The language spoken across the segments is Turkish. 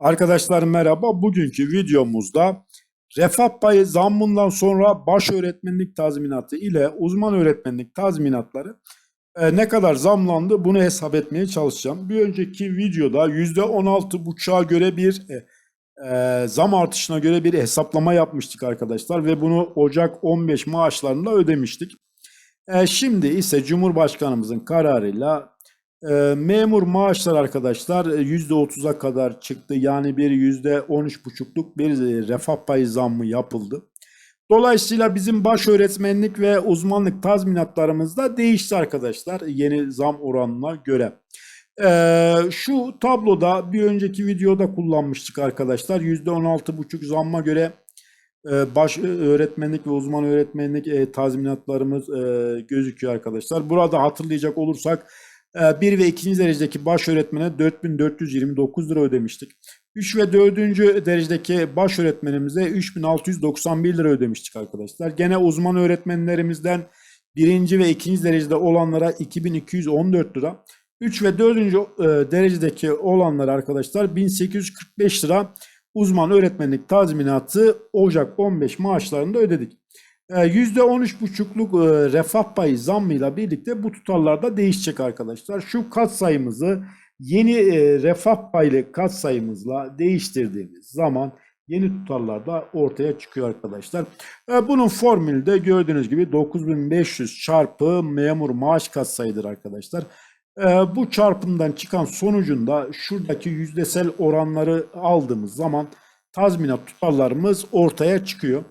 Arkadaşlar merhaba. Bugünkü videomuzda refah payı zammından sonra baş öğretmenlik tazminatı ile uzman öğretmenlik tazminatları e, ne kadar zamlandı bunu hesap etmeye çalışacağım. Bir önceki videoda %16,5'a göre bir e, e, zam artışına göre bir hesaplama yapmıştık arkadaşlar ve bunu Ocak 15 maaşlarında ödemiştik. E, şimdi ise Cumhurbaşkanımızın kararıyla e, memur maaşlar arkadaşlar e, %30'a kadar çıktı. Yani bir %13,5'luk bir e, refah payı zammı yapıldı. Dolayısıyla bizim baş öğretmenlik ve uzmanlık tazminatlarımız da değişti arkadaşlar yeni zam oranına göre. Ee, şu tabloda bir önceki videoda kullanmıştık arkadaşlar. %16,5 zamma göre e, baş öğretmenlik ve uzman öğretmenlik e, tazminatlarımız e, gözüküyor arkadaşlar. Burada hatırlayacak olursak 1 ve 2. derecedeki baş öğretmene 4429 lira ödemiştik. 3 ve 4. derecedeki baş öğretmenimize 3691 lira ödemiştik arkadaşlar. Gene uzman öğretmenlerimizden 1. ve 2. derecede olanlara 2214 lira. 3 ve 4. e, derecedeki olanlara arkadaşlar 1845 lira uzman öğretmenlik tazminatı Ocak 15 maaşlarında ödedik. %13,5'luk e, refah payı zammıyla birlikte bu tutarlar da değişecek arkadaşlar. Şu katsayımızı yeni e, refah paylı katsayımızla değiştirdiğimiz zaman yeni tutarlar da ortaya çıkıyor arkadaşlar. Bunun formülü de gördüğünüz gibi 9500 çarpı memur maaş katsayıdır arkadaşlar. E, Bu çarpımdan çıkan sonucunda şuradaki yüzdesel oranları aldığımız zaman tazminat tutarlarımız ortaya çıkıyor.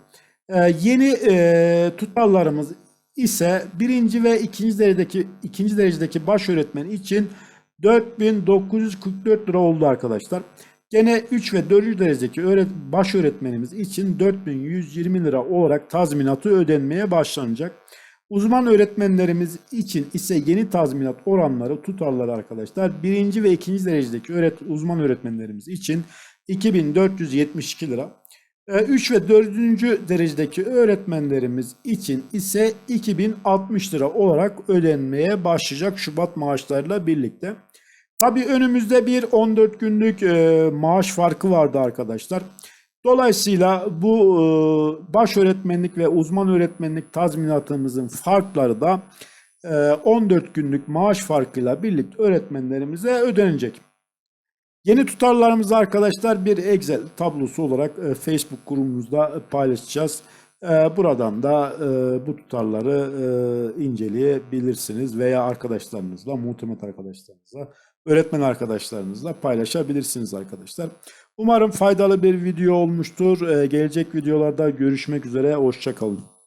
Ee, yeni e, tutarlarımız ise birinci ve ikinci derecedeki ikinci derecedeki baş öğretmen için 4944 lira oldu arkadaşlar. Gene 3 ve 4. derecedeki öğret baş öğretmenimiz için 4120 lira olarak tazminatı ödenmeye başlanacak. Uzman öğretmenlerimiz için ise yeni tazminat oranları tutarları arkadaşlar. Birinci ve ikinci derecedeki öğret uzman öğretmenlerimiz için 2472 lira. 3 ve 4. derecedeki öğretmenlerimiz için ise 2060 lira olarak ödenmeye başlayacak Şubat maaşlarıyla birlikte. Tabii önümüzde bir 14 günlük e, maaş farkı vardı arkadaşlar. Dolayısıyla bu e, baş öğretmenlik ve uzman öğretmenlik tazminatımızın farkları da e, 14 günlük maaş farkıyla birlikte öğretmenlerimize ödenecek. Yeni tutarlarımızı arkadaşlar bir Excel tablosu olarak e, Facebook grubumuzda paylaşacağız. E, buradan da e, bu tutarları inceleyebilirsiniz veya arkadaşlarınızla, muhtemel arkadaşlarınızla, öğretmen arkadaşlarınızla paylaşabilirsiniz arkadaşlar. Umarım faydalı bir video olmuştur. Gelecek videolarda görüşmek üzere. Hoşçakalın.